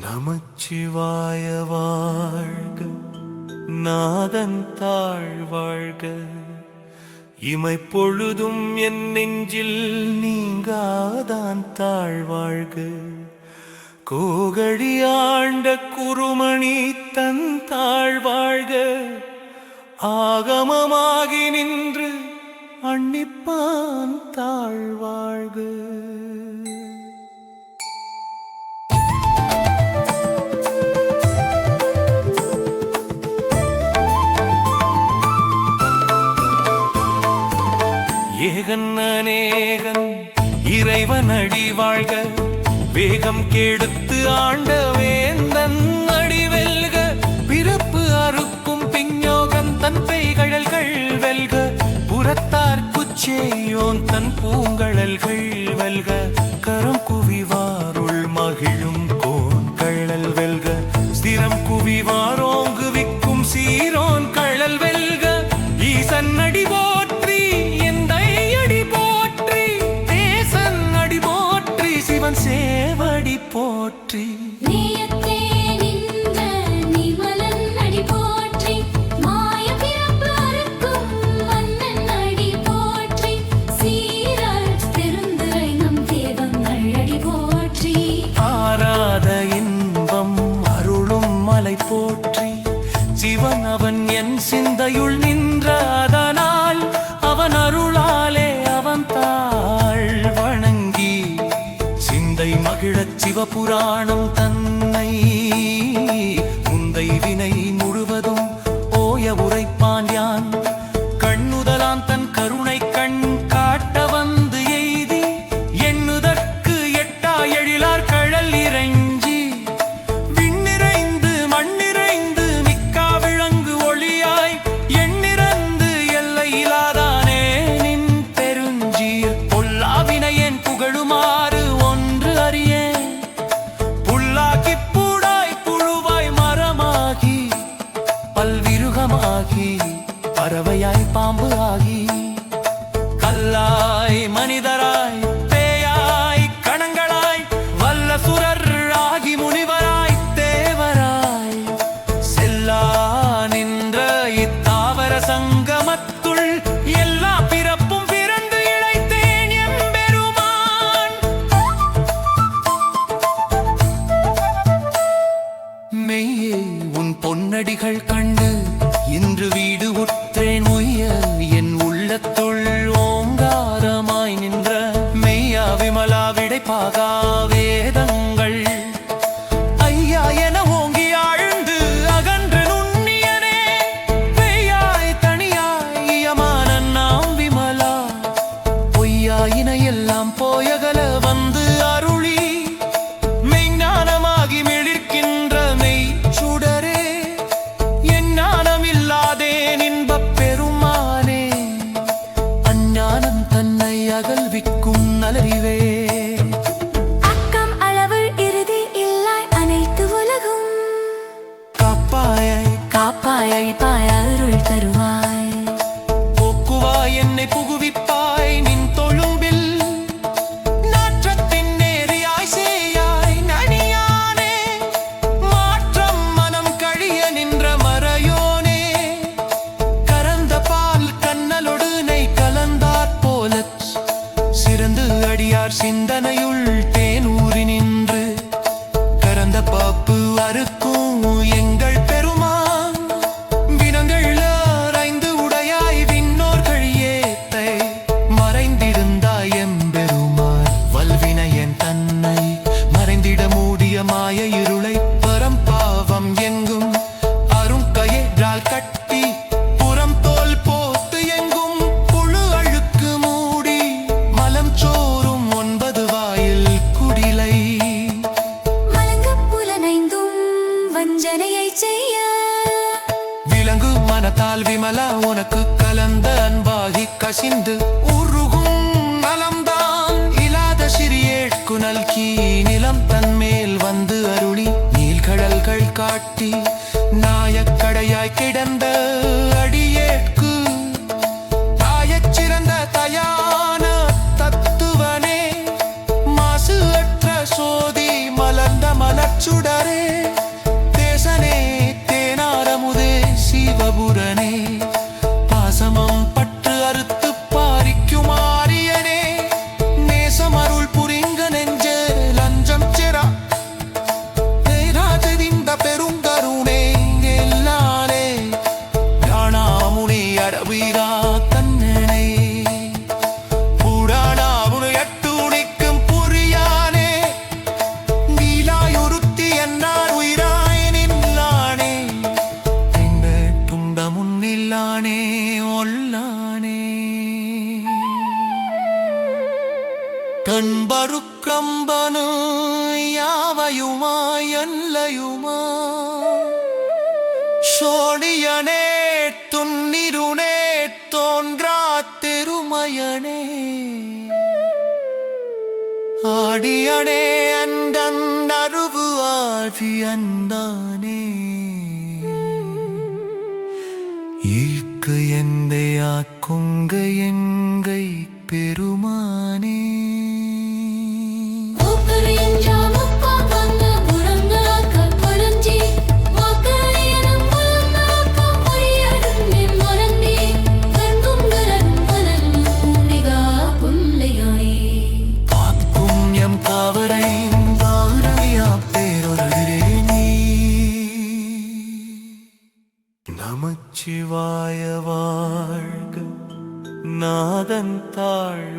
நமச்சிவாய வாழ்க நாதன் தாழ் வாழ்க. இமை பொழுதும் என் நெஞ்சில் நீங்காதான் தாழ் வாழ்க. கோகழி ஆண்ட குருமணி தன் தாழ் வாழ்க. ஆகமமாகி நின்று அன்னிப்பான் தாழ் வாழ்க. ஏகன் அநேகன் இறைவன் அடி வாழ்க. வேகம் கெடுத்து ஆண்ட வேந்தன் அடிவெல்க பிறப்பு அறுக்கும் பிஞ்ஞோகன் தன் பெய்கழல்கள் வெல்க. புறத்தார் குச்சேயோன் தன் பூங்கழல்கள் வெல்க. சிந்தை மகிழச் சிவபுராணம் தன்னை முந்தை வினை முழுவதும் ஓய உரைப்பான் யான். கண்ணுதலான் தன் கருணை பறவையாய் பாம்பு ஆகி விமலா அழைப்பாய் அருள் தருவாய். போக்குவாய் என்னை புகுவிப்பாய் நின் தொழும்பில் நாற்றத்தின் நேரியாய் சேயாய் நனியானே. மாற்றம் மனம் கழிய நின்ற மறையோனே. கரந்த பால் கண்ணலொடு நெய் கலந்தாற் போல. சிறந்து அடியார் சிந்தனையுள் தேனூறி நின்று. கரந்த பாப்பு அறுத்து பார்த்தால் விமலா உனக்கு கலந்த அன்பாகி கசிந்து உருகும் நலம்தான். இல்லாத சிறியேட்கு நல்கி நிலம் தன்மேல் வந்து அருளி நீல்கடல்கள் காட்டி நாயக்கடையாய் கிடந்த കൺപറുക്കമ്പനു യാവയുമായല്ലയുമാ ഷോണിയനേ തുന്നിരുണേ തോൻഗ്രാത്തിരുമയനേ ആടിയണേ അണ്ടണ്ടറിവ് ആഴിയന്താനേ ഈക്ക് എന്തയാ കൊങ്കയെന്ന நமச்சிவாய வாழ்க. நாதன் தாழ்